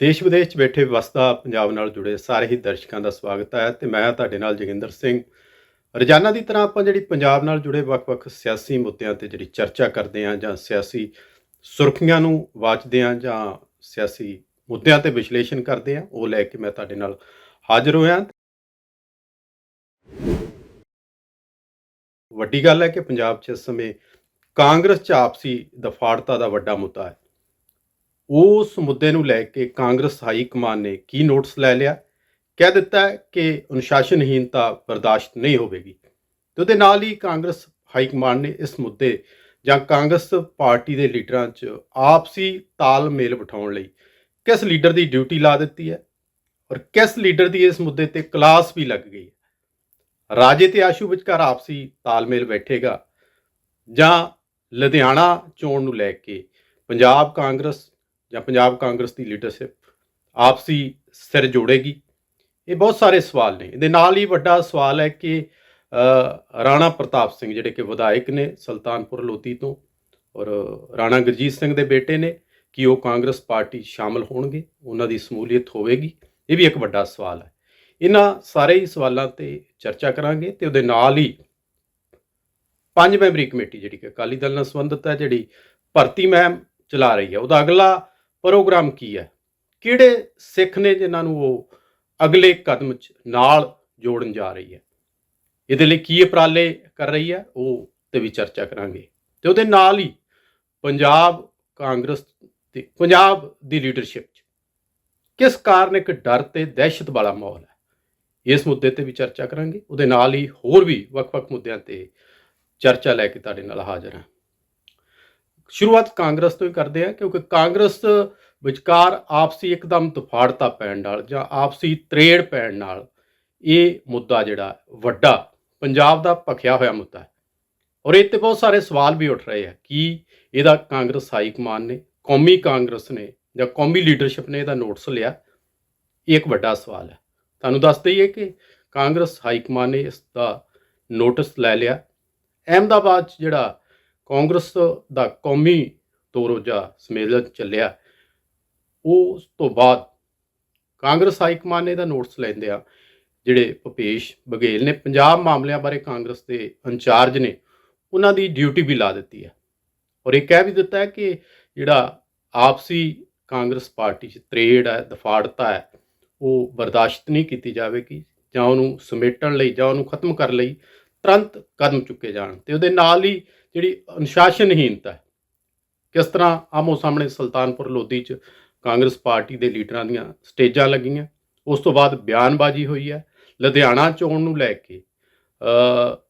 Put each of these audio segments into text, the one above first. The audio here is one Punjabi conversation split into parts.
ਦੇਸ਼ ਵਿਦੇਸ਼ 'ਚ ਬੈਠੇ ਵਸਦਾ ਪੰਜਾਬ ਨਾਲ ਜੁੜੇ ਸਾਰੇ ਹੀ ਦਰਸ਼ਕਾਂ ਦਾ ਸਵਾਗਤ ਹੈ ਤੇ ਮੈਂ ਤੁਹਾਡੇ ਨਾਲ ਜੋਗਿੰਦਰ ਸਿੰਘ। ਰੋਜ਼ਾਨਾ ਦੀ ਤਰ੍ਹਾਂ ਆਪਾਂ ਜਿਹੜੀ ਪੰਜਾਬ ਨਾਲ ਜੁੜੇ ਵੱਖ-ਵੱਖ ਸਿਆਸੀ ਮੁੱਦਿਆਂ ਤੇ ਜਿਹੜੀ ਚਰਚਾ ਕਰਦੇ ਹਾਂ ਜਾਂ ਸਿਆਸੀ ਸੁਰਖੀਆਂ ਨੂੰ ਵਾਚਦੇ ਹਾਂ ਜਾਂ ਸਿਆਸੀ ਮੁੱਦਿਆਂ ਤੇ ਵਿਸ਼ਲੇਸ਼ਣ ਕਰਦੇ ਹਾਂ, ਉਹ ਲੈ ਕੇ ਮੈਂ ਤੁਹਾਡੇ ਨਾਲ ਹਾਜ਼ਰ ਹੋਇਆ। ਵੱਡੀ ਗੱਲ ਹੈ ਕਿ ਪੰਜਾਬ 'ਚ ਇਸ ਸਮੇਂ ਕਾਂਗਰਸ 'ਚ ਆਪਸੀ ਦਫਾੜਤਾ ਦਾ ਵੱਡਾ ਮੁੱਦਾ ਹੈ। ਉਸ ਮੁੱਦੇ ਨੂੰ ਲੈ ਕੇ ਕਾਂਗਰਸ ਹਾਈ ਕਮਾਨ ਨੇ ਕੀ ਨੋਟਿਸ ਲੈ ਲਿਆ? ਕਹਿ ਦਿੱਤਾ ਕਿ ਅਨੁਸ਼ਾਸਨਹੀਨਤਾ ਬਰਦਾਸ਼ਤ ਨਹੀਂ ਹੋਵੇਗੀ। ਤੇ ਉਹਦੇ ਨਾਲ ਹੀ ਕਾਂਗਰਸ ਹਾਈ ਕਮਾਨ ਨੇ ਇਸ ਮੁੱਦੇ ਜਾਂ ਕਾਂਗਰਸ ਪਾਰਟੀ ਦੇ ਲੀਡਰਾਂ 'ਚ ਆਪਸੀ ਤਾਲਮੇਲ ਬਿਠਾਉਣ ਲਈ ਕਿਸ ਲੀਡਰ ਦੀ ਡਿਊਟੀ ਲਾ ਦਿੱਤੀ ਹੈ ਔਰ ਕਿਸ ਲੀਡਰ ਦੀ ਇਸ ਮੁੱਦੇ ਤੇ ਕਲਾਸ ਵੀ ਲੱਗ ਗਈ ਹੈ? ਰਾਜੇ ਤੇ ਆਸ਼ੂ ਵਿਚਕਾਰ ਆਪਸੀ ਤਾਲਮੇਲ ਬੈਠੇਗਾ ਜਾਂ ਲੁਧਿਆਣਾ ਚੋਣ ਨੂੰ ਲੈ ਕੇ ਪੰਜਾਬ ਕਾਂਗਰਸ ਜਾਂ ਪੰਜਾਬ ਕਾਂਗਰਸ ਦੀ ਲੀਡਰਸ਼ਿਪ ਆਪਸੀ ਸਿਰ ਜੋੜੇਗੀ। ਇਹ ਬਹੁਤ ਸਾਰੇ ਸਵਾਲ ਨੇ। ਇਹਦੇ ਨਾਲ ਹੀ ਵੱਡਾ ਸਵਾਲ ਹੈ ਕਿ ਰਾਣਾ ਪ੍ਰਤਾਪ ਸਿੰਘ ਜਿਹੜੇ ਕਿ ਵਿਧਾਇਕ ਨੇ ਸੁਲਤਾਨਪੁਰ ਲੋਧੀ ਤੋਂ ਔਰ ਰਾਣਾ ਗੁਰਜੀਤ ਸਿੰਘ ਦੇ ਬੇਟੇ ਨੇ, ਕਿ ਉਹ ਕਾਂਗਰਸ ਪਾਰਟੀ 'ਚ ਸ਼ਾਮਲ ਹੋਣਗੇ? ਉਹਨਾਂ ਦੀ ਸਮੂਲੀਅਤ ਹੋਵੇਗੀ? ਇਹ ਵੀ ਇੱਕ ਵੱਡਾ ਸਵਾਲ ਹੈ। ਇਹਨਾਂ ਸਾਰੇ ਹੀ ਸਵਾਲਾਂ ਤੇ ਚਰਚਾ ਕਰਾਂਗੇ ਤੇ ਉਹਦੇ ਨਾਲ ਹੀ ਪੰਜ ਮੈਂਬਰੀ ਕਮੇਟੀ ਜਿਹੜੀ ਕਿ ਅਕਾਲੀ ਦਲ ਨਾਲ ਸੰਬੰਧਿਤ ਹੈ, ਜਿਹੜੀ ਭਰਤੀ ਮਹਿਮ ਚਲਾ ਰਹੀ ਹੈ। ਉਹਦਾ ਅਗਲਾ ਪ੍ਰੋਗਰਾਮ ਕੀ ਹੈ? ਕਿਹੜੇ ਸਿੱਖ ਨੇ ਜਿਨ੍ਹਾਂ ਨੂੰ ਉਹ ਅਗਲੇ ਕਦਮ 'ਚ ਨਾਲ ਜੋੜਨ ਜਾ ਰਹੀ ਹੈ? ਇਹਦੇ ਲਈ ਕੀ ਉਪਰਾਲੇ ਕਰ ਰਹੀ ਹੈ? ਉਹ ਤੇ ਵੀ ਚਰਚਾ ਕਰਾਂਗੇ। ਤੇ ਉਹਦੇ ਨਾਲ ਹੀ ਪੰਜਾਬ ਕਾਂਗਰਸ ਤੇ ਪੰਜਾਬ ਦੀ ਲੀਡਰਸ਼ਿਪ 'ਚ ਕਿਸ ਕਾਰਨ ਇੱਕ ਡਰ ਤੇ ਦਹਿਸ਼ਤ ਵਾਲਾ ਮਾਹੌਲ ਹੈ? ਇਸ ਮੁੱਦੇ ਤੇ ਵੀ ਚਰਚਾ ਕਰਾਂਗੇ। ਉਹਦੇ ਨਾਲ ਹੀ ਹੋਰ ਵੀ ਵੱਖ-ਵੱਖ ਮੁੱਦਿਆਂ ਤੇ ਚਰਚਾ ਲੈ ਕੇ ਤੁਹਾਡੇ ਨਾਲ ਹਾਜ਼ਰ ਹਾਂ। ਸ਼ੁਰੂਆਤ ਕਾਂਗਰਸ ਤੋਂ ਹੀ ਕਰਦੇ ਆ, ਕਿਉਂਕਿ ਕਾਂਗਰਸ ਵਿਚਕਾਰ ਆਪਸੀ ਇੱਕਦਮ ਤਫਾੜਤਾ ਪੈਣ ਨਾਲ ਜਾਂ ਆਪਸੀ ਤਰੇੜ ਪੈਣ ਨਾਲ ਇਹ ਮੁੱਦਾ ਜਿਹੜਾ ਵੱਡਾ ਪੰਜਾਬ ਦਾ ਭਖਿਆ ਹੋਇਆ ਮੁੱਦਾ ਹੈ। ਔਰ ਇਹ ਤੇ ਬਹੁਤ ਸਾਰੇ ਸਵਾਲ ਵੀ ਉੱਠ ਰਹੇ ਆ ਕਿ ਇਹਦਾ ਕਾਂਗਰਸ ਹਾਈ ਕਮਾਨ ਨੇ, ਕੌਮੀ ਕਾਂਗਰਸ ਨੇ ਜਾਂ ਕੌਮੀ ਲੀਡਰਸ਼ਿਪ ਨੇ ਇਹਦਾ ਨੋਟਿਸ ਲਿਆ? ਇਹ ਇੱਕ ਵੱਡਾ ਸਵਾਲ ਹੈ। ਤੁਹਾਨੂੰ ਦੱਸ ਦਈਏ ਕਿ ਕਾਂਗਰਸ ਹਾਈ ਕਮਾਨ ਨੇ ਇਸ ਦਾ ਨੋਟਿਸ ਲੈ ਲਿਆ। ਅਹਿਮਦਾਬਾਦ 'ਚ ਜਿਹੜਾ ਕਾਂਗਰਸ ਦਾ ਕੌਮੀ ਤੋਰੋਜਾ ਸੰਮੇਲਨ ਚੱਲਿਆ। ਉਸ ਤੋਂ ਬਾਅਦ ਕਾਂਗਰਸ ਹਾਈ ਕਮਾਨ ਨੇ ਇਹਦਾ ਨੋਟਿਸ ਲੈਂਦੇ ਆ, ਜਿਹੜੇ ਭੁਪੇਸ਼ ਬਘੇਲ ਨੇ ਪੰਜਾਬ ਮਾਮਲਿਆਂ ਬਾਰੇ ਕਾਂਗਰਸ ਦੇ ਇੰਚਾਰਜ ਨੇ, ਉਹਨਾਂ ਦੀ ਡਿਊਟੀ ਵੀ ਲਾ ਦਿੱਤੀ ਹੈ ਔਰ ਇਹ ਕਹਿ ਵੀ ਦਿੱਤਾ ਹੈ ਕਿ ਜਿਹੜਾ ਆਪਸੀ ਕਾਂਗਰਸ ਪਾਰਟੀ 'ਚ ਤਰੇੜ ਹੈ, ਦਫਾੜਤਾ ਹੈ, ਉਹ ਬਰਦਾਸ਼ਤ ਨਹੀਂ ਕੀਤੀ ਜਾਵੇਗੀ, ਜਾਂ ਉਹਨੂੰ ਸਮੇਟਣ ਲਈ ਜਾਂ ਉਹਨੂੰ ਖਤਮ ਕਰਨ ਲਈ ਤੁਰੰਤ ਕਦਮ ਚੁੱਕੇ ਜਾਣ ਤੇ ਉਹਦੇ ਨਾਲ ਹੀ ਜਿਹੜੀ ਅਨੁਸ਼ਾਸਨਹੀਨਤਾ ਹੈ, ਕਿਸ ਤਰ੍ਹਾਂ ਆਮੋ ਸਾਹਮਣੇ ਸੁਲਤਾਨਪੁਰ ਲੋਧੀ 'ਚ ਕਾਂਗਰਸ ਪਾਰਟੀ ਦੇ ਲੀਡਰਾਂ ਦੀਆਂ ਸਟੇਜਾਂ ਲੱਗੀਆਂ, ਉਸ ਤੋਂ ਬਾਅਦ ਬਿਆਨਬਾਜ਼ੀ ਹੋਈ ਹੈ, ਲੁਧਿਆਣਾ ਚੋਣ ਨੂੰ ਲੈ ਕੇ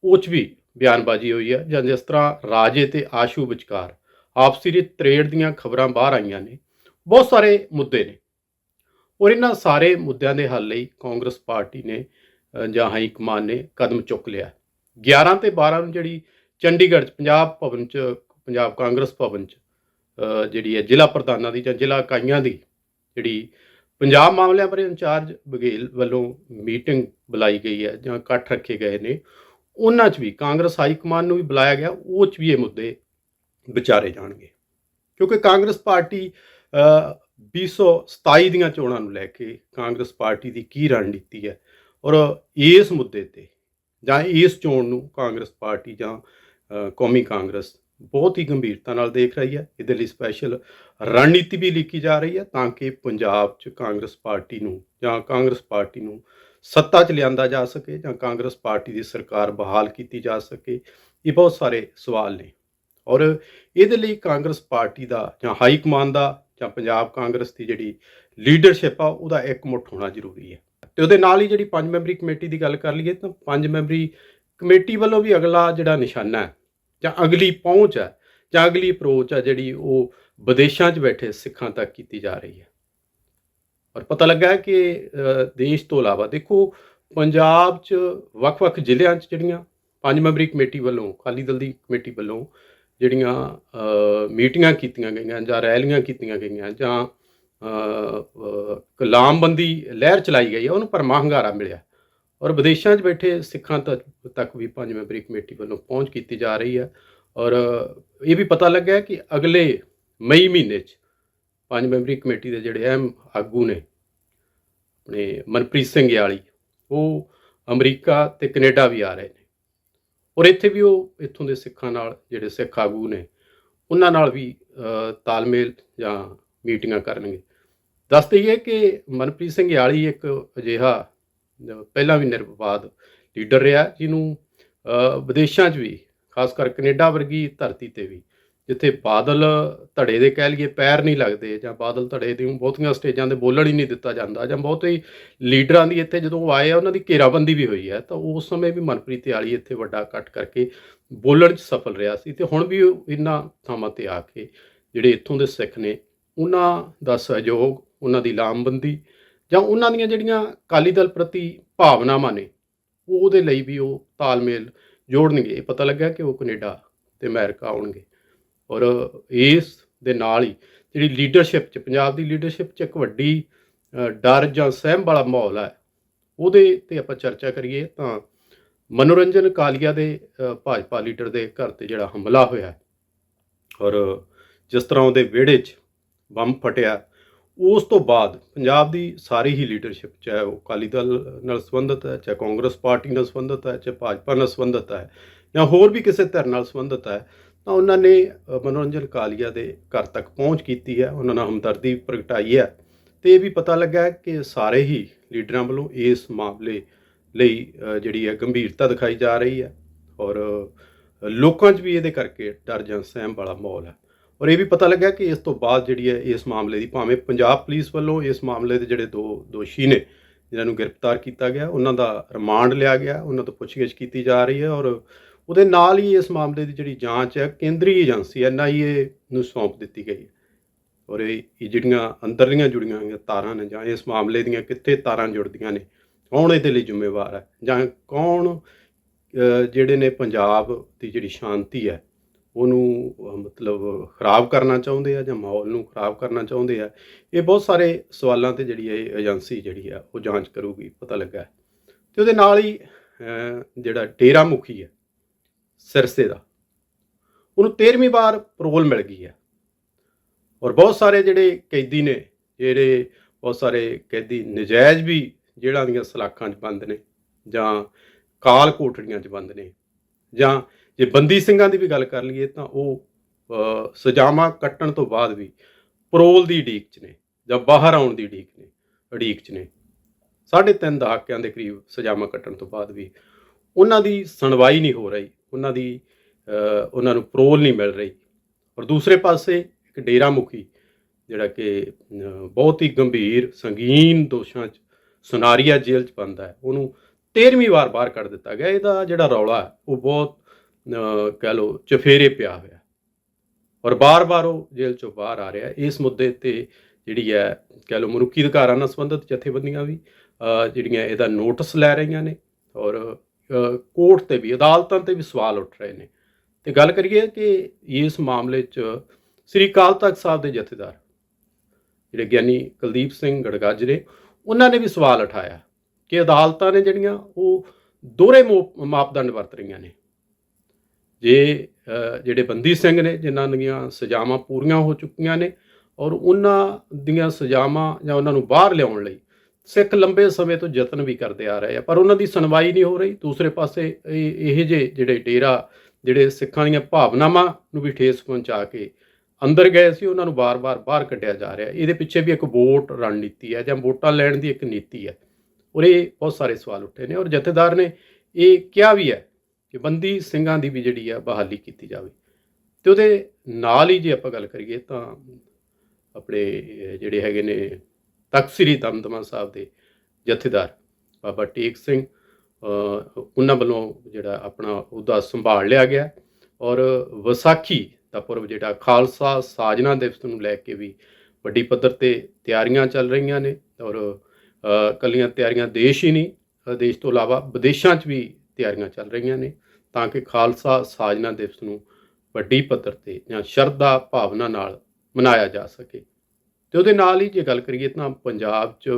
ਉਹ 'ਚ ਵੀ ਬਿਆਨਬਾਜ਼ੀ ਹੋਈ ਹੈ, ਜਾਂ ਜਿਸ ਤਰ੍ਹਾਂ ਰਾਜੇ ਤੇ ਆਸ਼ੂ ਵਿਚਕਾਰ ਆਪਸੀ ਦੀ ਤਰੇੜ ਦੀਆਂ ਖਬਰਾਂ ਬਾਹਰ ਆਈਆਂ ਨੇ, ਬਹੁਤ ਸਾਰੇ ਮੁੱਦੇ ਨੇ। ਔਰ ਇਹਨਾਂ ਸਾਰੇ ਮੁੱਦਿਆਂ ਦੇ ਹੱਲ ਲਈ ਕਾਂਗਰਸ ਪਾਰਟੀ ਨੇ ਜਾਂ ਹਾਈ ਕਮਾਨ ਨੇ ਕਦਮ ਚੁੱਕ ਲਿਆ। 11 ਤੇ 12 ਨੂੰ ਜਿਹੜੀ ਚੰਡੀਗੜ੍ਹ 'ਚ ਪੰਜਾਬ ਭਵਨ 'ਚ ਪੰਜਾਬ ਕਾਂਗਰਸ ਭਵਨ 'ਚ ਜਿਹੜੀ ਹੈ ਜ਼ਿਲ੍ਹਾ ਪ੍ਰਧਾਨਾਂ ਦੀ ਜਾਂ ਜ਼ਿਲ੍ਹਾ ਇਕਾਈਆਂ ਦੀ ਜਿਹੜੀ ਪੰਜਾਬ ਮਾਮਲਿਆਂ ਬਾਰੇ ਇੰਚਾਰਜ ਬਘੇਲ ਵੱਲੋਂ ਮੀਟਿੰਗ ਬੁਲਾਈ ਗਈ ਹੈ ਜਾਂ ਇਕੱਠ ਰੱਖੇ ਗਏ ਨੇ ਉਹਨਾਂ 'ਚ ਵੀ ਕਾਂਗਰਸ ਹਾਈ ਕਮਾਨ ਨੂੰ ਵੀ ਬੁਲਾਇਆ ਗਿਆ ਉਹ 'ਚ ਵੀ ਇਹ ਮੁੱਦੇ ਵਿਚਾਰੇ ਜਾਣਗੇ। ਕਿਉਂਕਿ ਕਾਂਗਰਸ ਪਾਰਟੀ ਅ, 2027 ਦੀਆਂ ਚੋਣਾਂ ਨੂੰ ਲੈ ਕੇ ਕਾਂਗਰਸ ਪਾਰਟੀ ਦੀ ਕੀ ਰਣਨੀਤੀ ਹੈ ਔਰ ਇਸ ਮੁੱਦੇ ਤੇ ਜਾਂ ਇਸ ਚੋਣ ਨੂੰ ਕਾਂਗਰਸ ਪਾਰਟੀ ਜਾਂ ਕੌਮੀ ਕਾਂਗਰਸ ਬਹੁਤ ਹੀ ਗੰਭੀਰਤਾ ਨਾਲ ਦੇਖ ਰਹੀ ਹੈ। ਇਹਦੇ ਲਈ ਸਪੈਸ਼ਲ ਰਣਨੀਤੀ ਵੀ ਲਿਖੀ ਜਾ ਰਹੀ ਹੈ ਤਾਂ ਕਿ ਪੰਜਾਬ 'ਚ ਕਾਂਗਰਸ ਪਾਰਟੀ ਨੂੰ ਜਾਂ ਕਾਂਗਰਸ ਪਾਰਟੀ ਨੂੰ ਸੱਤਾ 'ਚ ਲਿਆਂਦਾ ਜਾ ਸਕੇ ਜਾਂ ਕਾਂਗਰਸ ਪਾਰਟੀ ਦੀ ਸਰਕਾਰ ਬਹਾਲ ਕੀਤੀ ਜਾ ਸਕੇ, ਇਹ ਬਹੁਤ ਸਾਰੇ ਸਵਾਲ ਨੇ। ਔਰ ਇਹਦੇ ਲਈ ਕਾਂਗਰਸ ਪਾਰਟੀ ਦਾ ਜਾਂ ਹਾਈ ਕਮਾਨ ਦਾ ਜਾਂ ਪੰਜਾਬ ਕਾਂਗਰਸ ਦੀ ਜਿਹੜੀ ਲੀਡਰਸ਼ਿਪ ਆ, ਉਹਦਾ ਇਕਮੁੱਠ ਹੋਣਾ ਜ਼ਰੂਰੀ ਹੈ। ਤੇ ਉਹਦੇ ਨਾਲ ਹੀ ਜਿਹੜੀ ਪੰਜ ਮੈਂਬਰੀ ਕਮੇਟੀ ਦੀ ਗੱਲ ਕਰ ਲਈਏ ਤਾਂ ਪੰਜ ਮੈਂਬਰੀ ਕਮੇਟੀ ਵੱਲੋਂ ਵੀ ਅਗਲਾ ਜਿਹੜਾ ਨਿਸ਼ਾਨਾ ਹੈ ਜਾਂ ਅਗਲੀ ਪਹੁੰਚ ਹੈ ਜਾਂ ਅਗਲੀ ਅਪਰੋਚ ਹੈ ਜਿਹੜੀ ਉਹ ਵਿਦੇਸ਼ਾਂ 'ਚ ਬੈਠੇ ਸਿੱਖਾਂ ਤੱਕ ਕੀਤੀ ਜਾ ਰਹੀ ਹੈ। ਔਰ ਪਤਾ ਲੱਗਾ ਕਿ ਦੇਸ਼ ਤੋਂ ਇਲਾਵਾ ਦੇਖੋ ਪੰਜਾਬ 'ਚ ਵੱਖ-ਵੱਖ ਜ਼ਿਲ੍ਹਿਆਂ 'ਚ ਜਿਹੜੀਆਂ ਪੰਜ ਮੈਂਬਰੀ ਕਮੇਟੀ ਵੱਲੋਂ ਅਕਾਲੀ ਦਲ ਦੀ ਕਮੇਟੀ ਵੱਲੋਂ ਜਿਹੜੀਆਂ ਮੀਟਿੰਗਾਂ ਕੀਤੀਆਂ ਗਈਆਂ ਜਾਂ ਰੈਲੀਆਂ ਕੀਤੀਆਂ ਗਈਆਂ ਜਾਂ ਅ, ਕਲਾਮਬੰਦੀ ਲਹਿਰ ਚਲਾਈ ਗਈ ਹੈ ਉਹਨੂੰ ਪਰਮਾ ਹੰਗਾਰਾ ਮਿਲਿਆ। ਔਰ ਵਿਦੇਸ਼ਾਂ 'ਚ ਬੈਠੇ ਸਿੱਖਾਂ ਤੱਕ ਤੱਕ ਵੀ ਪੰਜ ਮੈਂਬਰੀ ਕਮੇਟੀ ਵੱਲੋਂ ਪਹੁੰਚ ਕੀਤੀ ਜਾ ਰਹੀ ਹੈ। ਔਰ ਇਹ ਵੀ ਪਤਾ ਲੱਗਾ ਕਿ ਅਗਲੇ ਮਈ ਮਹੀਨੇ 'ਚ ਪੰਜ ਮੈਂਬਰੀ ਕਮੇਟੀ ਦੇ ਜਿਹੜੇ ਅਹਿਮ ਆਗੂ ਨੇ ਆਪਣੇ ਮਨਪ੍ਰੀਤ ਸਿੰਘ ਯਾਲੀ, ਉਹ ਅਮਰੀਕਾ ਤੇ ਕੈਨੇਡਾ ਵੀ ਆ ਰਹੇ ਨੇ। ਔਰ ਇੱਥੇ ਵੀ ਉਹ ਇੱਥੋਂ ਦੇ ਸਿੱਖਾਂ ਨਾਲ ਜਿਹੜੇ ਸਿੱਖ ਆਗੂ ਨੇ, ਉਹਨਾਂ ਨਾਲ ਵੀ ਤਾਲਮੇਲ ਜਾਂ ਮੀਟਿੰਗਾਂ ਕਰਨਗੇ। ਦੱਸ ਦਈਏ ਕਿ ਮਨਪ੍ਰੀਤ ਸਿੰਘ ਯਾਲੀ ਇੱਕ ਅਜਿਹਾ ਪਹਿਲਾਂ ਵੀ ਨਿਰਵਿਵਾਦ ਲੀਡਰ ਰਿਹਾ, ਜਿਹਨੂੰ ਵਿਦੇਸ਼ਾਂ 'ਚ ਵੀ, ਖਾਸ ਕਰ ਕੈਨੇਡਾ ਵਰਗੀ ਧਰਤੀ ਤੇ ਵੀ, ਜਿੱਥੇ ਬਾਦਲ ਧੜੇ ਦੇ ਕਹਿ ਲਈਏ ਪੈਰ ਨਹੀਂ ਲੱਗਦੇ ਜਾਂ ਬਾਦਲ ਧੜੇ ਦੀ ਬਹੁਤੀਆਂ ਸਟੇਜਾਂ ਤੇ ਬੋਲਣ ਹੀ ਨਹੀਂ ਦਿੱਤਾ ਜਾਂਦਾ ਜਾਂ ਬਹੁਤੇ ਲੀਡਰਾਂ ਦੀ ਇੱਥੇ ਜਦੋਂ ਆਏ ਆ, ਉਹਨਾਂ ਦੀ ਘੇਰਾਬੰਦੀ ਵੀ ਹੋਈ ਹੈ, ਤਾਂ ਉਸ ਸਮੇਂ ਵੀ ਮਨਪ੍ਰੀਤ ਆਲੀ ਇੱਥੇ ਵੱਡਾ ਇਕੱਠ ਕਰਕੇ ਬੋਲਣ 'ਚ ਸਫਲ ਰਿਹਾ ਸੀ ਤੇ ਹੁਣ ਵੀ ਇਹਨਾਂ ਥਾਵਾਂ ਤੇ ਆ ਕੇ ਜਿਹੜੇ ਇੱਥੋਂ ਦੇ ਸਿੱਖ ਨੇ, ਉਹਨਾਂ ਦਾ ਸਹਿਯੋਗ, ਉਹਨਾਂ ਦੀ ਲਾਮਬੰਦੀ ਜਾਂ ਉਹਨਾਂ ਦੀਆਂ ਜਿਹੜੀਆਂ ਅਕਾਲੀ ਦਲ ਪ੍ਰਤੀ ਭਾਵਨਾਵਾਂ ਨੇ, ਉਹ ਉਹਦੇ ਲਈ ਵੀ ਉਹ ਤਾਲਮੇਲ ਜੋੜਨਗੇ। ਇਹ ਪਤਾ ਲੱਗਾ ਕਿ ਉਹ ਕੈਨੇਡਾ ਤੇ ਅਮਰੀਕਾ ਆਉਣਗੇ। ਔਰ ਇਸ ਦੇ ਨਾਲ ਹੀ ਜਿਹੜੀ ਲੀਡਰਸ਼ਿਪ ਚ, ਪੰਜਾਬ ਦੀ ਲੀਡਰਸ਼ਿਪ ਚ ਇੱਕ ਵੱਡੀ ਡਰ ਜਾਂ ਸਹਿਮ ਵਾਲਾ ਮਾਹੌਲ ਹੈ, ਉਹਦੇ ਤੇ ਆਪਾਂ ਚਰਚਾ ਕਰੀਏ ਤਾਂ ਮਨੋਰੰਜਨ ਕਾਲੀਆ ਦੇ ਭਾਜਪਾ ਲੀਡਰ ਦੇ ਘਰ ਤੇ ਜਿਹੜਾ ਹਮਲਾ ਹੋਇਆ ਔਰ ਜਿਸ ਤਰ੍ਹਾਂ ਉਹਦੇ ਵਿਹੜੇ 'ਚ ਬੰਬ ਫਟਿਆ ਉਸ ਤੋਂ ਬਾਅਦ ਪੰਜਾਬ ਦੀ ਸਾਰੀ ਹੀ ਲੀਡਰਸ਼ਿਪ ਚਾਹੇ ਉਹ ਅਕਾਲੀ ਦਲ ਨਾਲ ਸੰਬੰਧਿਤ ਹੈ, ਚਾਹੇ ਕਾਂਗਰਸ ਪਾਰਟੀ ਨਾਲ ਸੰਬੰਧਿਤ ਹੈ, ਚਾਹੇ ਭਾਜਪਾ ਨਾਲ ਸੰਬੰਧਿਤ ਹੈ, ਜਾਂ ਹੋਰ ਵੀ ਕਿਸੇ ਧਿਰ ਨਾਲ ਸੰਬੰਧਿਤ ਹੈ, ਤਾਂ ਉਹਨਾਂ ਨੇ ਮਨੋਰੰਜਨ ਕਾਲੀਆ ਦੇ ਘਰ ਤੱਕ ਪਹੁੰਚ ਕੀਤੀ ਹੈ, ਉਹਨਾਂ ਨਾਲ ਹਮਦਰਦੀ ਪ੍ਰਗਟਾਈ ਹੈ, ਤੇ ਇਹ ਵੀ ਪਤਾ ਲੱਗਾ ਕਿ ਸਾਰੇ ਹੀ ਲੀਡਰਾਂ ਵੱਲੋਂ ਇਸ ਮਾਮਲੇ ਲਈ ਜਿਹੜੀ ਹੈ ਗੰਭੀਰਤਾ ਦਿਖਾਈ ਜਾ ਰਹੀ ਹੈ, ਔਰ ਲੋਕਾਂ 'ਚ ਵੀ ਇਹਦੇ ਕਰਕੇ ਡਰ ਜਾਂ ਸਹਿਮ ਵਾਲਾ ਮਾਹੌਲ ਹੈ। ਔਰ ਇਹ ਵੀ ਪਤਾ ਲੱਗਾ ਕਿ ਇਸ ਤੋਂ ਬਾਅਦ ਜਿਹੜੀ ਹੈ ਇਸ ਮਾਮਲੇ ਦੀ ਭਾਵੇਂ ਪੰਜਾਬ ਪੁਲਿਸ ਵੱਲੋਂ ਇਸ ਮਾਮਲੇ ਦੇ ਜਿਹੜੇ ਦੋ ਦੋਸ਼ੀ ਨੇ, ਜਿਨ੍ਹਾਂ ਨੂੰ ਗ੍ਰਿਫਤਾਰ ਕੀਤਾ ਗਿਆ, ਉਹਨਾਂ ਦਾ ਰਿਮਾਂਡ ਲਿਆ ਗਿਆ, ਉਹਨਾਂ ਤੋਂ ਪੁੱਛਗਿੱਛ ਕੀਤੀ ਜਾ ਰਹੀ ਹੈ ਔਰ ਉਹਦੇ ਨਾਲ ਹੀ ਇਸ ਮਾਮਲੇ ਦੀ ਜਿਹੜੀ ਜਾਂਚ ਹੈ, ਕੇਂਦਰੀ ਏਜੰਸੀ ਐਨਆਈਏ ਨੂੰ ਸੌਂਪ ਦਿੱਤੀ ਗਈ ਹੈ। ਔਰ ਇਹ ਇਹ ਜਿਹੜੀਆਂ ਅੰਦਰਲੀਆਂ ਜੁੜੀਆਂ ਹੋਈਆਂ ਤਾਰਾਂ ਨੇ ਜਾਂ ਇਸ ਮਾਮਲੇ ਦੀਆਂ ਕਿੱਥੇ ਤਾਰਾਂ ਜੁੜਦੀਆਂ ਨੇ, ਕੌਣ ਇਹਦੇ ਲਈ ਜ਼ਿੰਮੇਵਾਰ ਹੈ ਜਾਂ ਕੌਣ ਜਿਹੜੇ ਨੇ ਪੰਜਾਬ ਦੀ ਜਿਹੜੀ ਸ਼ਾਂਤੀ ਹੈ ਉਹਨੂੰ ਮਤਲਬ ਖਰਾਬ ਕਰਨਾ ਚਾਹੁੰਦੇ ਆ ਜਾਂ ਮਾਹੌਲ ਨੂੰ ਖਰਾਬ ਕਰਨਾ ਚਾਹੁੰਦੇ ਆ, ਇਹ ਬਹੁਤ ਸਾਰੇ ਸਵਾਲਾਂ ਤੇ ਜਿਹੜੀ ਇਹ ਏਜੰਸੀ ਜਿਹੜੀ ਆ, ਉਹ ਜਾਂਚ ਕਰੂਗੀ, ਪਤਾ ਲੱਗਾ ਹੈ। ਤੇ ਉਹਦੇ ਨਾਲ ਹੀ ਜਿਹੜਾ ਡੇਰਾ ਮੁਖੀ ਹੈ ਸਿਰਸੇ ਦਾ, ਉਹਨੂੰ 13ਵੀਂ ਵਾਰ ਪਰੋਲ ਮਿਲ ਗਈ ਹੈ ਔਰ ਬਹੁਤ ਸਾਰੇ ਜਿਹੜੇ ਕੈਦੀ ਨੇ, ਜਿਹੜੇ ਬਹੁਤ ਸਾਰੇ ਕੈਦੀ ਨਜਾਇਜ਼ ਵੀ ਜਿਹੜਾ ਦੀਆਂ ਸਲਾਖਾਂ 'ਚ ਬੰਦ ਨੇ ਜਾਂ ਕਾਲ ਕੋਠੜੀਆਂ 'ਚ ਬੰਦ ਨੇ ਜਾਂ ਜੇ ਬੰਦੀ ਸਿੰਘਾਂ ਦੀ ਵੀ ਗੱਲ ਕਰ ਲਈਏ ਤਾਂ ਉਹ ਸਜ਼ਾਵਾਂ ਕੱਟਣ ਤੋਂ ਬਾਅਦ ਵੀ ਪਰੋਲ ਦੀ ਉਡੀਕ 'ਚ ਨੇ ਜਾਂ ਬਾਹਰ ਆਉਣ ਦੀ ਉਡੀਕ ਨੇ, ਉਡੀਕ 'ਚ ਨੇ। ਸਾਢੇ ਤਿੰਨ ਦਹਾਕਿਆਂ ਦੇ ਕਰੀਬ ਸਜ਼ਾਵਾਂ ਕੱਟਣ ਤੋਂ ਬਾਅਦ ਵੀ ਉਹਨਾਂ ਦੀ ਸੁਣਵਾਈ ਨਹੀਂ ਹੋ ਰਹੀ, ਉਹਨਾਂ ਦੀ ਉਹਨਾਂ ਨੂੰ ਪਰੋਲ ਨਹੀਂ ਮਿਲ ਰਹੀ। ਔਰ ਦੂਸਰੇ ਪਾਸੇ ਇੱਕ ਡੇਰਾ ਮੁਖੀ ਜਿਹੜਾ ਕਿ ਬਹੁਤ ਹੀ ਗੰਭੀਰ ਸੰਗੀਨ ਦੋਸ਼ਾਂ 'ਚ ਸੁਨਾਰੀਆ ਜੇਲ੍ਹ 'ਚ ਬੰਦਾ ਹੈ, ਉਹਨੂੰ 13ਵੀਂ ਵਾਰ ਬਾਹਰ ਕੱਢ ਦਿੱਤਾ ਗਿਆ। ਇਹਦਾ ਜਿਹੜਾ ਰੌਲਾ ਉਹ ਬਹੁਤ ਕਹਿ ਲਓ ਚਫੇਰੇ ਪਿਆ ਹੋਇਆ। ਔਰ ਬਾਰ-ਬਾਰ ਉਹ ਜੇਲ੍ਹ 'ਚੋਂ ਬਾਹਰ ਆ ਰਿਹਾ। ਇਸ ਮੁੱਦੇ ਤੇ ਜਿਹੜੀ ਹੈ, ਕਹਿ ਲਓ ਮਨੁੱਖੀ ਅਧਿਕਾਰਾਂ ਨਾਲ ਸੰਬੰਧਿਤ ਜਥੇਬੰਦੀਆਂ ਵੀ ਜਿਹੜੀਆਂ ਇਹਦਾ ਨੋਟਿਸ ਲੈ ਰਹੀਆਂ ਨੇ ਔਰ ਕੋਰਟ ਤੇ ਵੀ, ਅਦਾਲਤਾਂ ਤੇ ਵੀ ਸਵਾਲ ਉੱਠ ਰਹੇ ਨੇ। ਤੇ ਗੱਲ ਕਰੀਏ ਕਿ ਇਸ ਮਾਮਲੇ 'ਚ ਸ੍ਰੀ ਅਕਾਲ ਤਖਤ ਸਾਹਿਬ ਦੇ ਜਥੇਦਾਰ ਜਿਹੜੇ ਗਿਆਨੀ ਕੁਲਦੀਪ ਸਿੰਘ ਗੜਗੱਜ ਨੇ, ਉਹਨਾਂ ਨੇ ਵੀ ਸਵਾਲ ਉਠਾਇਆ ਕਿ ਅਦਾਲਤਾਂ ਨੇ ਜਿਹੜੀਆਂ ਉਹ ਦੋਹਰੇ ਮੋ- ਮਾਪਦੰਡ ਵਰਤ ਰਹੀਆਂ ਨੇ। ਜੇ ਜਿਹੜੇ ਬੰਦੀ ਸਿੰਘ ਨੇ, ਜਿਨ੍ਹਾਂ ਦੀਆਂ ਸਜ਼ਾਵਾਂ ਪੂਰੀਆਂ ਹੋ ਚੁੱਕੀਆਂ ਨੇ ਔਰ ਉਹਨਾਂ ਦੀਆਂ ਸਜ਼ਾਵਾਂ ਜਾਂ ਉਹਨਾਂ ਨੂੰ ਬਾਹਰ ਲਿਆਉਣ ਲਈ ਸਿੱਖ ਲੰਬੇ ਸਮੇਂ ਤੋਂ ਯਤਨ ਵੀ ਕਰਦੇ ਆ ਰਹੇ ਆ, ਪਰ ਉਹਨਾਂ ਦੀ ਸੁਣਵਾਈ ਨਹੀਂ ਹੋ ਰਹੀ। ਦੂਸਰੇ ਪਾਸੇ ਇਹ ਇਹ ਜੇ ਜਿਹੜੇ ਡੇਰਾ, ਜਿਹੜੇ ਸਿੱਖਾਂ ਦੀਆਂ ਭਾਵਨਾਵਾਂ ਨੂੰ ਵੀ ਠੇਸ ਪਹੁੰਚਾ ਕੇ ਅੰਦਰ ਗਏ ਸੀ, ਉਹਨਾਂ ਨੂੰ ਬਾਰ-ਬਾਰ ਬਾਹਰ ਕੱਢਿਆ ਜਾ ਰਿਹਾ। ਇਹਦੇ ਪਿੱਛੇ ਵੀ ਇੱਕ ਵੋਟ ਰਣਨੀਤੀ ਹੈ ਜਾਂ ਵੋਟਾਂ ਲੈਣ ਦੀ ਇੱਕ ਨੀਤੀ ਹੈ ਔਰ ਇਹ ਬਹੁਤ ਸਾਰੇ ਸਵਾਲ ਉੱਠੇ ਨੇ ਔਰ ਜਥੇਦਾਰ ਨੇ ਇਹ ਕਿਹਾ ਵੀ ਹੈ ਕਿ ਬੰਦੀ ਸਿੰਘਾਂ ਦੀ ਵੀ ਜਿਹੜੀ ਆ ਬਹਾਲੀ ਕੀਤੀ ਜਾਵੇ। ਤੇ ਉਹਦੇ ਨਾਲ ਹੀ ਜੇ ਆਪਾਂ ਗੱਲ ਕਰੀਏ ਤਾਂ ਆਪਣੇ ਜਿਹੜੇ ਹੈਗੇ ਨੇ ਤਖ਼ਤ ਸ੍ਰੀ ਦਮਦਮਾ ਸਾਹਿਬ ਦੇ ਜਥੇਦਾਰ ਬਾਬਾ ਟੇਕ ਸਿੰਘ ਉਹਨਾਂ ਵੱਲੋਂ ਜਿਹੜਾ ਆਪਣਾ ਉਹਦਾ ਸੰਭਾਲ ਲਿਆ ਗਿਆ ਔਰ ਵਿਸਾਖੀ ਦਾ ਪੁਰਬ ਜਿਹੜਾ ਖਾਲਸਾ ਸਾਜਨਾ ਦਿਵਸ ਨੂੰ ਲੈ ਕੇ ਵੀ ਵੱਡੀ ਪੱਧਰ ਤੇ ਤਿਆਰੀਆਂ ਚੱਲ ਰਹੀਆਂ ਨੇ ਔਰ ਅ, ਕੱਲੀਆਂ ਤਿਆਰੀਆਂ ਦੇਸ਼ ਹੀ ਨਹੀਂ ਦੇਸ਼ ਤੋਂ ਇਲਾਵਾ ਵਿਦੇਸ਼ਾਂ 'ਚ ਵੀ ਤਿਆਰੀਆਂ ਚੱਲ ਰਹੀਆਂ ਨੇ ਤਾਂ ਕਿ ਖਾਲਸਾ ਸਾਜਨਾ ਦਿਵਸ ਨੂੰ ਵੱਡੀ ਪੱਧਰ ਤੇ ਜਾਂ ਸ਼ਰਧਾ ਭਾਵਨਾ ਨਾਲ ਮਨਾਇਆ ਜਾ ਸਕੇ। ਤੇ ਉਹਦੇ ਨਾਲ ਹੀ ਜੇ ਗੱਲ ਕਰੀਏ ਤਾਂ ਪੰਜਾਬ 'ਚ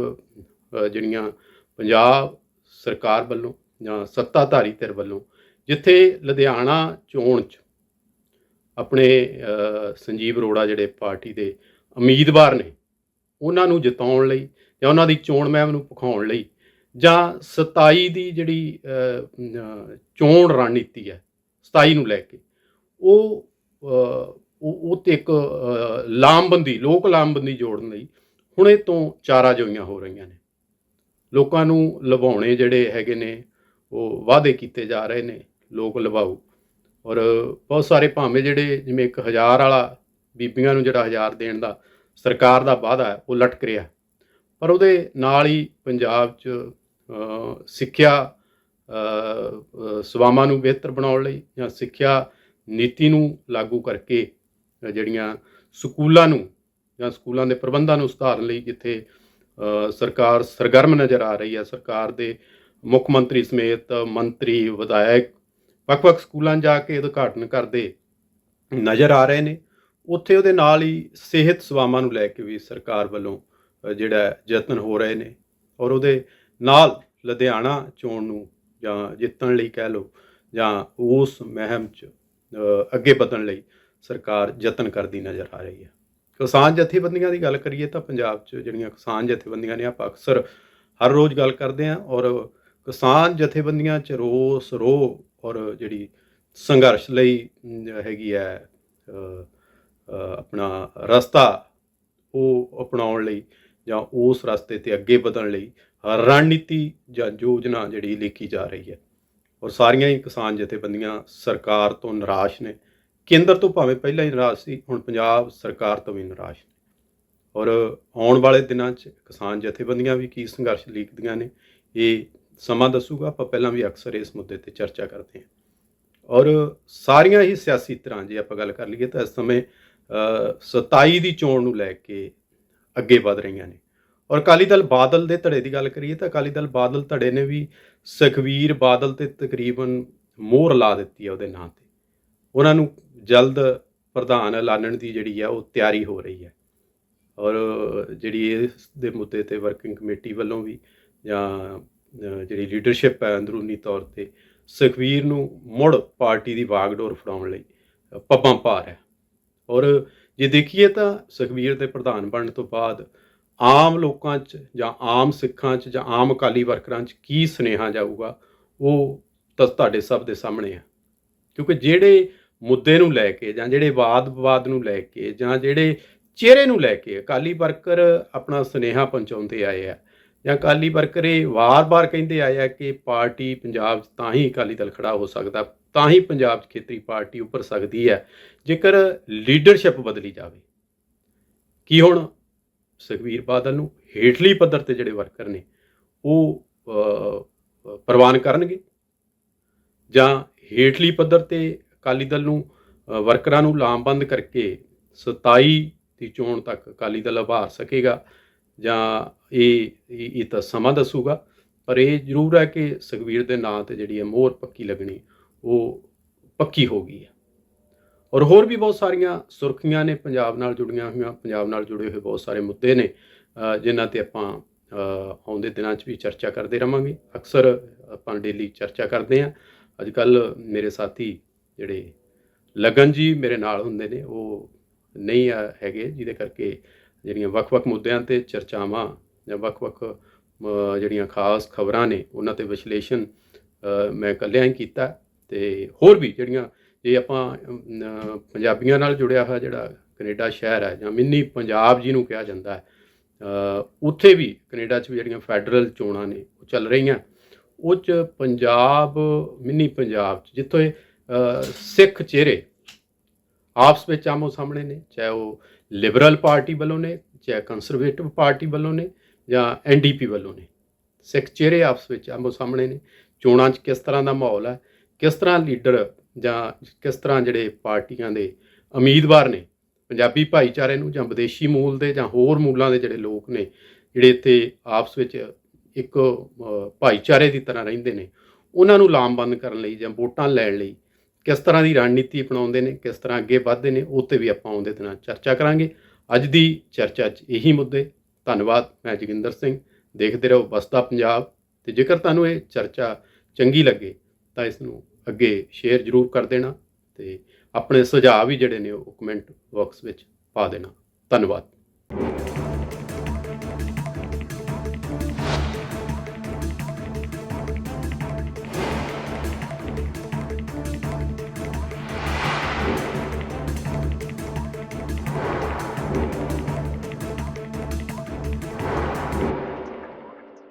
ਜਿਹੜੀਆਂ ਪੰਜਾਬ ਸਰਕਾਰ ਵੱਲੋਂ ਜਾਂ ਸੱਤਾਧਾਰੀ ਧਿਰ ਵੱਲੋਂ ਜਿੱਥੇ ਲੁਧਿਆਣਾ ਚੋਣ 'ਚ ਆਪਣੇ ਸੰਜੀਵ ਅਰੋੜਾ ਜਿਹੜੇ ਪਾਰਟੀ ਦੇ ਉਮੀਦਵਾਰ ਨੇ, ਉਹਨਾਂ ਨੂੰ ਜਿਤਾਉਣ ਲਈ ਜਾਂ ਉਹਨਾਂ ਦੀ ਚੋਣ ਮਹਿਮ ਨੂੰ ਭਖਾਉਣ ਲਈ ਜਾਂ 27 ਦੀ ਜਿਹੜੀ ਚੋਣ ਰਣਨੀਤੀ ਹੈ 27 ਨੂੰ ਲੈ ਕੇ ਉਹ ਅ, ਉਹ ਤੇ ਇੱਕ ਲਾਮਬੰਦੀ ਲੋਕ ਲਾਮਬੰਦੀ ਜੋੜਨ ਲਈ ਹੁਣੇ ਤੋਂ ਚਾਰਾ ਜੋਈਆਂ ਹੋ ਰਹੀਆਂ ਨੇ। ਲੋਕਾਂ ਨੂੰ ਲਵਾਉਣੇ ਜਿਹੜੇ ਹੈਗੇ ਨੇ ਉਹ ਵਾਅਦੇ ਕੀਤੇ ਜਾ ਰਹੇ ਨੇ ਲੋਕ ਲਵਾਉ ਔਰ ਬਹੁਤ ਸਾਰੇ ਭਾਵੇਂ ਜਿਹੜੇ ਜਿਵੇਂ ਇੱਕ ਹਜ਼ਾਰ ਵਾਲਾ ਬੀਬੀਆਂ ਨੂੰ ਜਿਹੜਾ ਹਜ਼ਾਰ ਦੇਣ ਦਾ ਸਰਕਾਰ ਦਾ ਵਾਅਦਾ ਹੈ ਉਹ ਲਟਕ ਰਿਹਾ। ਪਰ ਉਹਦੇ ਨਾਲ ਹੀ ਪੰਜਾਬ 'ਚ ਸਿੱਖਿਆ ਅ, ਸੇਵਾਵਾਂ ਨੂੰ ਬਿਹਤਰ ਬਣਾਉਣ ਲਈ ਜਾਂ ਸਿੱਖਿਆ ਨੀਤੀ ਨੂੰ ਲਾਗੂ ਕਰਕੇ ਜਿਹੜੀਆਂ ਸਕੂਲਾਂ ਨੂੰ ਜਾਂ ਸਕੂਲਾਂ ਦੇ ਪ੍ਰਬੰਧਾਂ ਨੂੰ ਸੁਧਾਰਨ ਲਈ ਜਿੱਥੇ ਸਰਕਾਰ ਸਰਗਰਮ ਨਜ਼ਰ ਆ ਰਹੀ ਹੈ ਸਰਕਾਰ ਦੇ ਮੁੱਖ ਮੰਤਰੀ ਸਮੇਤ ਮੰਤਰੀ ਵਿਧਾਇਕ ਵੱਖ-ਵੱਖ ਸਕੂਲਾਂ ਜਾ ਕੇ ਉਦਘਾਟਨ ਕਰਦੇ ਨਜ਼ਰ ਆ ਰਹੇ ਨੇ। ਉੱਥੇ ਉਹਦੇ ਨਾਲ ਹੀ ਸਿਹਤ ਸੇਵਾਵਾਂ ਨੂੰ ਲੈ ਕੇ ਵੀ ਸਰਕਾਰ ਵੱਲੋਂ ਜਿਹੜਾ ਯਤਨ ਹੋ ਰਹੇ ਨੇ ਔਰ ਉਹਦੇ ਨਾਲ ਲੁਧਿਆਣਾ ਚੋਣ ਨੂੰ ਜਾਂ ਜਿੱਤਣ ਲਈ ਕਹਿ ਲਓ ਜਾਂ ਉਸ ਮਹਿਮ 'ਚ ਅੱਗੇ ਵਧਣ ਲਈ ਸਰਕਾਰ ਯਤਨ ਕਰਦੀ ਨਜ਼ਰ ਆ ਰਹੀ ਹੈ। ਕਿਸਾਨ ਜਥੇਬੰਦੀਆਂ ਦੀ ਗੱਲ ਕਰੀਏ ਤਾਂ ਪੰਜਾਬ 'ਚ ਜਿਹੜੀਆਂ ਕਿਸਾਨ ਜਥੇਬੰਦੀਆਂ ਨੇ, ਆਪਾਂ ਅਕਸਰ ਹਰ ਰੋਜ਼ ਗੱਲ ਕਰਦੇ ਹਾਂ ਔਰ ਕਿਸਾਨ ਜਥੇਬੰਦੀਆਂ 'ਚ ਰੋਸ, ਰੋਹ ਔਰ ਜਿਹੜੀ ਸੰਘਰਸ਼ ਲਈ ਹੈਗੀ ਹੈ ਆਪਣਾ ਰਸਤਾ ਉਹ ਅਪਣਾਉਣ ਲਈ ਜਾਂ ਉਸ ਰਸਤੇ ਤੇ ਅੱਗੇ ਵਧਣ ਲਈ ਰਣਨੀਤੀ ਜਾਂ ਯੋਜਨਾ ਜਿਹੜੀ ਲਿਖੀ ਜਾ ਰਹੀ ਹੈ। ਔਰ ਸਾਰੀਆਂ ਹੀ ਕਿਸਾਨ ਜਥੇਬੰਦੀਆਂ ਸਰਕਾਰ ਤੋਂ ਨਿਰਾਸ਼ ਨੇ। ਕੇਂਦਰ ਤੋਂ ਭਾਵੇਂ ਪਹਿਲਾਂ ਹੀ ਨਿਰਾਸ਼ ਸੀ ਹੁਣ ਪੰਜਾਬ ਸਰਕਾਰ ਤੋਂ ਵੀ ਨਿਰਾਸ਼ ਨੇ। ਔਰ ਆਉਣ ਵਾਲੇ ਦਿਨਾਂ 'ਚ ਕਿਸਾਨ ਜਥੇਬੰਦੀਆਂ ਵੀ ਕੀ ਸੰਘਰਸ਼ ਲਿਖਦੀਆਂ ਨੇ ਇਹ ਸਮਾਂ ਦੱਸੂਗਾ। ਆਪਾਂ ਪਹਿਲਾਂ ਵੀ ਅਕਸਰ ਇਸ ਮੁੱਦੇ ਤੇ ਚਰਚਾ ਕਰਦੇ ਹਾਂ। ਔਰ ਸਾਰੀਆਂ ਹੀ ਸਿਆਸੀ ਤਰ੍ਹਾਂ ਜੇ ਆਪਾਂ ਗੱਲ ਕਰ ਲਈਏ ਤਾਂ ਇਸ ਸਮੇਂ ਅ, 27 ਦੀ ਚੋਣ ਨੂੰ ਲੈ ਕੇ ਅੱਗੇ ਵਧ ਰਹੀਆਂ ਨੇ। ਔਰ ਅਕਾਲੀ ਦਲ ਬਾਦਲ ਦੇ ਧੜੇ ਦੀ ਗੱਲ ਕਰੀਏ ਤਾਂ ਅਕਾਲੀ ਦਲ ਬਾਦਲ ਧੜੇ ਨੇ ਵੀ ਸੁਖਵੀਰ ਬਾਦਲ ਤੇ ਤਕਰੀਬਨ ਮੋਹਰ ਲਾ ਦਿੱਤੀ ਹੈ ਉਹਦੇ ਨਾਂ ਤੇ। ਉਹਨਾਂ ਨੂੰ ਜਲਦ ਪ੍ਰਧਾਨ ਐਲਾਨਣ ਦੀ ਜਿਹੜੀ ਹੈ ਉਹ ਤਿਆਰੀ ਹੋ ਰਹੀ ਹੈ। ਔਰ ਜਿਹੜੀ ਇਸ ਦੇ ਮੁੱਦੇ ਤੇ ਵਰਕਿੰਗ ਕਮੇਟੀ ਵੱਲੋਂ ਵੀ ਜਾਂ ਜਿਹੜੀ ਲੀਡਰਸ਼ਿਪ ਹੈ ਅੰਦਰੂਨੀ ਤੌਰ ਤੇ ਸੁਖਵੀਰ ਨੂੰ ਮੁੜ ਪਾਰਟੀ ਦੀ ਵਾਗਡੋਰ ਫੜਾਉਣ ਲਈ ਪੱਬਾਂ ਭਾਰ ਹੈ। ਔਰ ਜੇ ਦੇਖੀਏ ਤਾਂ ਸੁਖਬੀਰ ਦੇ ਪ੍ਰਧਾਨ ਬਣਨ ਤੋਂ ਬਾਅਦ ਆਮ ਲੋਕਾਂ 'ਚ ਜਾਂ ਆਮ ਸਿੱਖਾਂ 'ਚ ਜਾਂ ਆਮ ਅਕਾਲੀ ਵਰਕਰਾਂ 'ਚ ਕੀ ਸੁਨੇਹਾ ਜਾਊਗਾ, ਉਹ ਤਾਂ ਤੁਹਾਡੇ ਸਭ ਦੇ ਸਾਹਮਣੇ ਹੈ ਕਿਉਂਕਿ ਜਿਹੜੇ ਮੁੱਦੇ ਨੂੰ ਲੈ ਕੇ ਜਾਂ ਜਿਹੜੇ ਵਾਦ ਵਿਵਾਦ ਨੂੰ ਲੈ ਕੇ ਜਾਂ ਜਿਹੜੇ ਚਿਹਰੇ ਨੂੰ ਲੈ ਕੇ ਅਕਾਲੀ ਵਰਕਰ ਆਪਣਾ ਸੁਨੇਹਾ ਪਹੁੰਚਾਉਂਦੇ ਆਏ ਆ ਜਾਂ ਅਕਾਲੀ ਵਰਕਰ ਇਹ ਵਾਰ-ਵਾਰ ਕਹਿੰਦੇ ਆਏ ਆ ਕਿ ਪਾਰਟੀ ਪੰਜਾਬ 'ਚ ਤਾਂ ਹੀ ਅਕਾਲੀ ਦਲ ਖੜਾ ਹੋ ਸਕਦਾ, ਤਾਂ ਹੀ ਪੰਜਾਬ 'ਚ ਖੇਤਰੀ ਪਾਰਟੀ ਉੱਪਰ ਸਕਦੀ ਹੈ। ਜੇਕਰ ਲੀਡਰਸ਼ਿਪ ਬਦਲੀ ਜਾਵੇ, ਕੀ ਹੁਣ ਸੁਖਵੀਰ ਬਾਦਲ ਨੂੰ ਹੇਠਲੀ ਪੱਧਰ ਤੇ ਜਿਹੜੇ ਵਰਕਰ ਨੇ, ਉਹ ਪ੍ਰਵਾਨ ਕਰਨਗੇ? ਜਾਂ ਹੇਠਲੀ ਪੱਧਰ ਤੇ ਅਕਾਲੀ ਦਲ ਨੂੰ ਵਰਕਰਾਂ ਨੂੰ ਲਾਮਬੰਦ ਕਰਕੇ 27 ਦੀ ਚੋਣ ਤੱਕ ਅਕਾਲੀ ਦਲ ਉਭਾਰ ਸਕੇਗਾ? ਜਾਂ ਇਹ ਇਹ ਤਾਂ ਸਮਾਂ ਦੱਸੂਗਾ ਪਰ ਇਹ ਜ਼ਰੂਰ ਹੈ ਕਿ ਸੁਖਵੀਰ ਦੇ ਨਾਂ ਤੇ ਜਿਹੜੀ ਹੈ ਮੋਹਰ ਪੱਕੀ ਲੱਗਣੀ ਉਹ ਪੱਕੀ ਹੋ ਗਈ ਹੈ। ਔਰ ਹੋਰ ਵੀ ਬਹੁਤ ਸਾਰੀਆਂ ਸੁਰਖੀਆਂ ਨੇ ਪੰਜਾਬ ਨਾਲ ਜੁੜੀਆਂ ਹੋਈਆਂ ਪੰਜਾਬ ਨਾਲ ਜੁੜੇ ਹੋਏ ਬਹੁਤ ਸਾਰੇ ਮੁੱਦੇ ਨੇ ਅ, ਜਿਨ੍ਹਾਂ ਤੇ ਆਪਾਂ ਆਉਂਦੇ ਦਿਨਾਂ 'ਚ ਵੀ ਚਰਚਾ ਕਰਦੇ ਰਵਾਂਗੇ। ਅਕਸਰ ਆਪਾਂ ਡੇਲੀ ਚਰਚਾ ਕਰਦੇ ਹਾਂ। ਅੱਜ ਕੱਲ ਮੇਰੇ ਸਾਥੀ ਜਿਹੜੇ ਲਗਨ ਜੀ ਮੇਰੇ ਨਾਲ ਹੁੰਦੇ ਨੇ ਉਹ ਨਹੀਂ ਹੈਗੇ ਜਿਹਦੇ ਕਰਕੇ ਜਿਹੜੀਆਂ ਵੱਖ-ਵੱਖ ਮੁੱਦਿਆਂ ਤੇ ਚਰਚਾਵਾਂ ਜਾਂ ਵੱਖ-ਵੱਖ ਜਿਹੜੀਆਂ ਖਾਸ ਖਬਰਾਂ ਨੇ, ਉਹਨਾਂ ਤੇ ਵਿਸ਼ਲੇਸ਼ਣ ਮੈਂ ਇਕੱਲਿਆਂ ਹੀ ਕੀਤਾ ਤੇ ਹੋਰ ਵੀ ਜਿਹੜੀਆਂ, ਜੇ ਆਪਾਂ ਪੰਜਾਬੀਆਂ ਨਾਲ ਜੁੜਿਆ ਹੋਇਆ ਜਿਹੜਾ ਕੈਨੇਡਾ ਸ਼ਹਿਰ ਹੈ ਜਾਂ ਮਿੰਨੀ ਪੰਜਾਬ ਜਿਹਨੂੰ ਕਿਹਾ ਜਾਂਦਾ ਹੈ ਉੱਥੇ ਵੀ ਕੈਨੇਡਾ 'ਚ ਵੀ ਜਿਹੜੀਆਂ ਫੈਡਰਲ ਚੋਣਾਂ ਨੇ, ਉਹ ਚੱਲ ਰਹੀਆਂ। ਉਹ 'ਚ ਪੰਜਾਬ, ਮਿੰਨੀ ਪੰਜਾਬ 'ਚ, ਜਿੱਥੇ ਸਿੱਖ ਚਿਹਰੇ ਆਪਸ ਵਿੱਚ ਆਮੋ ਸਾਹਮਣੇ ਨੇ, ਚਾਹੇ ਉਹ ਲਿਬਰਲ ਪਾਰਟੀ ਵੱਲੋਂ ਨੇ, ਚਾਹੇ ਕੰਸਰਵੇਟਿਵ ਪਾਰਟੀ ਵੱਲੋਂ ਨੇ, ਜਾਂ ਐਨਡੀਪੀ ਵੱਲੋਂ ਨੇ। ਸਿੱਖ ਚਿਹਰੇ ਆਪਸ ਵਿੱਚ ਆਮੋ ਸਾਹਮਣੇ ਨੇ। ਚੋਣਾਂ 'ਚ ਕਿਸ ਤਰ੍ਹਾਂ ਦਾ ਮਾਹੌਲ ਹੈ, ਕਿਸ ਤਰ੍ਹਾਂ ਲੀਡਰ ਜਾਂ ਕਿਸ ਤਰ੍ਹਾਂ ਜਿਹੜੇ ਪਾਰਟੀਆਂ ਦੇ ਉਮੀਦਵਾਰ ਨੇ, ਪੰਜਾਬੀ ਭਾਈਚਾਰੇ ਨੂੰ ਜਾਂ ਵਿਦੇਸ਼ੀ ਮੂਲ ਦੇ ਜਾਂ ਹੋਰ ਮੂਲਾਂ ਦੇ ਜਿਹੜੇ ਲੋਕ ਨੇ, ਜਿਹੜੇ ਇੱਥੇ ਆਪਸ ਵਿੱਚ ਇੱਕ ਭਾਈਚਾਰੇ ਦੀ ਤਰ੍ਹਾਂ ਰਹਿੰਦੇ ਨੇ, ਉਹਨਾਂ ਨੂੰ ਲਾਮਬੰਦ ਕਰਨ ਲਈ ਜਾਂ ਵੋਟਾਂ ਲੈਣ ਲਈ ਕਿਸ ਤਰ੍ਹਾਂ ਦੀ ਰਣਨੀਤੀ ਅਪਣਾਉਂਦੇ ਨੇ, ਕਿਸ ਤਰ੍ਹਾਂ ਅੱਗੇ ਵਧਦੇ ਨੇ, ਉਹ 'ਤੇ ਵੀ ਆਪਾਂ ਆਉਂਦੇ ਦਿਨਾਂ 'ਚ ਚਰਚਾ ਕਰਾਂਗੇ। ਅੱਜ ਦੀ ਚਰਚਾ 'ਚ ਇਹੀ ਮੁੱਦੇ। ਧੰਨਵਾਦ, ਮੈਂ ਜੋਗਿੰਦਰ ਸਿੰਘ। ਦੇਖਦੇ ਰਹੋ ਵਸਦਾ ਪੰਜਾਬ। ਤੇ ਜੇਕਰ ਤੁਹਾਨੂੰ ਇਹ ਚਰਚਾ ਚੰਗੀ ਲੱਗੇ, ਤਾਂ ਇਸ ਨੂੰ ਅੱਗੇ ਸ਼ੇਅਰ ਜ਼ਰੂਰ ਕਰ ਦੇਣਾ ਤੇ ਆਪਣੇ ਸੁਝਾਅ ਵੀ ਜਿਹੜੇ ਨੇ ਉਹ ਕਮੈਂਟ ਬਾਕਸ ਵਿੱਚ ਪਾ ਦੇਣਾ। ਧੰਨਵਾਦ।